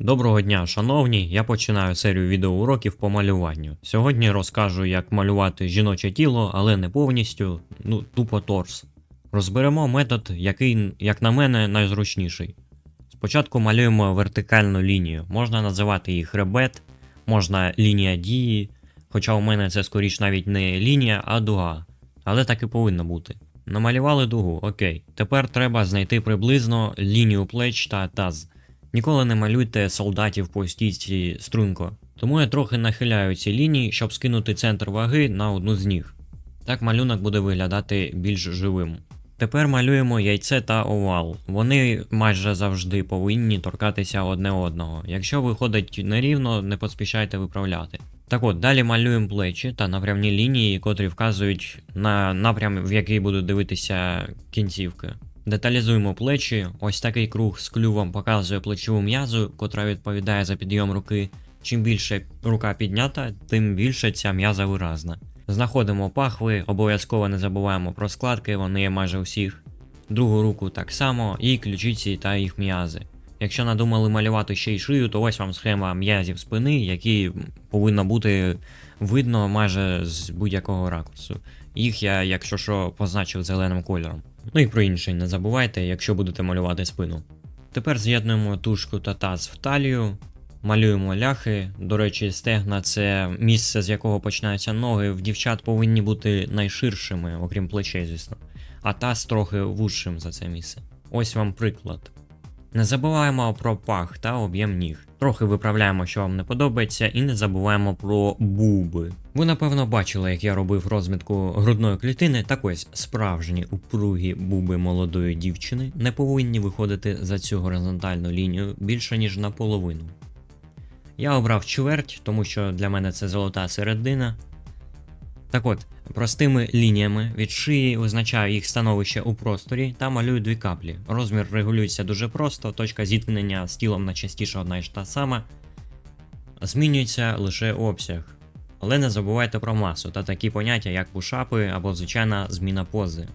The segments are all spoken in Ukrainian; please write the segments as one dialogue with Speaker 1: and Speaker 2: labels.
Speaker 1: Доброго дня, шановні! Я починаю серію відеоуроків по малюванню. Сьогодні розкажу, як малювати жіноче тіло, але не повністю, ну, тупо торс. Розберемо метод, який, як на мене, найзручніший. Спочатку малюємо вертикальну лінію. Можна називати її хребет, можна лінія дії, хоча у мене це скоріш навіть не лінія, а дуга. Але так і повинно бути. Намалювали дугу, окей. Тепер треба знайти приблизно лінію плеч та таз. Ніколи не малюйте солдатів по стійці струнко. Тому я трохи нахиляю ці лінії, щоб скинути центр ваги на одну з ніг. Так малюнок буде виглядати більш живим. Тепер малюємо яйце та овал. Вони майже завжди повинні торкатися одне одного. Якщо виходить нерівно, не поспішайте виправляти. Так от, далі малюємо плечі та напрямні лінії, котрі вказують на напрям, в який будуть дивитися кінцівки. Деталізуємо плечі. Ось такий круг з клювом показує плечову м'язу, котра відповідає за підйом руки. Чим більше рука піднята, тим більше ця м'яза виразна. Знаходимо пахви, обов'язково не забуваємо про складки, вони є майже у всіх. Другу руку так само, і ключиці та їх м'язи. Якщо надумали малювати ще й шию, то ось вам схема м'язів спини, які повинно бути видно майже з будь-якого ракурсу. Їх я, якщо що, позначив зеленим кольором. Ну і про інше не забувайте, якщо будете малювати спину. Тепер з'єднуємо тушку та таз в талію, малюємо ляхи. До речі, стегна це місце, з якого починаються ноги. В дівчат повинні бути найширшими, окрім плечей, звісно, а таз трохи вужчим за це місце. Ось вам приклад. Не забуваємо про пах та об'єм ніг. Трохи виправляємо, що вам не подобається, і не забуваємо про буби. Ви напевно бачили, як я робив розмітку грудної клітини. Так ось справжні упругі буби молодої дівчини не повинні виходити за цю горизонтальну лінію більше ніж наполовину. Я обрав чверть, тому що для мене це золота середина. Так от, простими лініями від шиї визначаю їх становище у просторі та малюю дві каплі. Розмір регулюється дуже просто, точка зіткнення з тілом найчастіше одна і та сама. Змінюється лише обсяг. Але не забувайте про масу та такі поняття, як пушапи або звичайна зміна пози.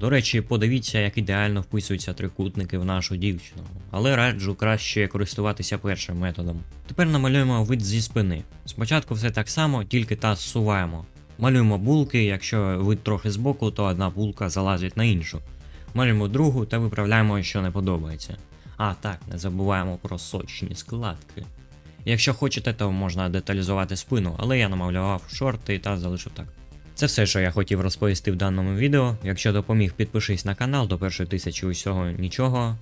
Speaker 1: До речі, подивіться, як ідеально вписуються трикутники в нашу дівчину, але раджу краще користуватися першим методом. Тепер намалюємо вид зі спини. Спочатку все так само, тільки таз зсуваємо. Малюємо булки, якщо вид трохи збоку, то одна булка залазить на іншу. Малюємо другу та виправляємо, що не подобається. А так, не забуваємо про сочні складки. Якщо хочете, то можна деталізувати спину, але я намалював шорти та залишив так. Це все, що я хотів розповісти в даному відео. Якщо допоміг, підпишись на канал до першої тисячі усього нічого.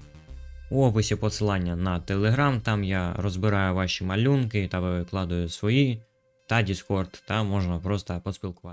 Speaker 1: У описі посилання на телеграм, там я розбираю ваші малюнки та викладаю свої та Discord, там можна просто поспілкувати.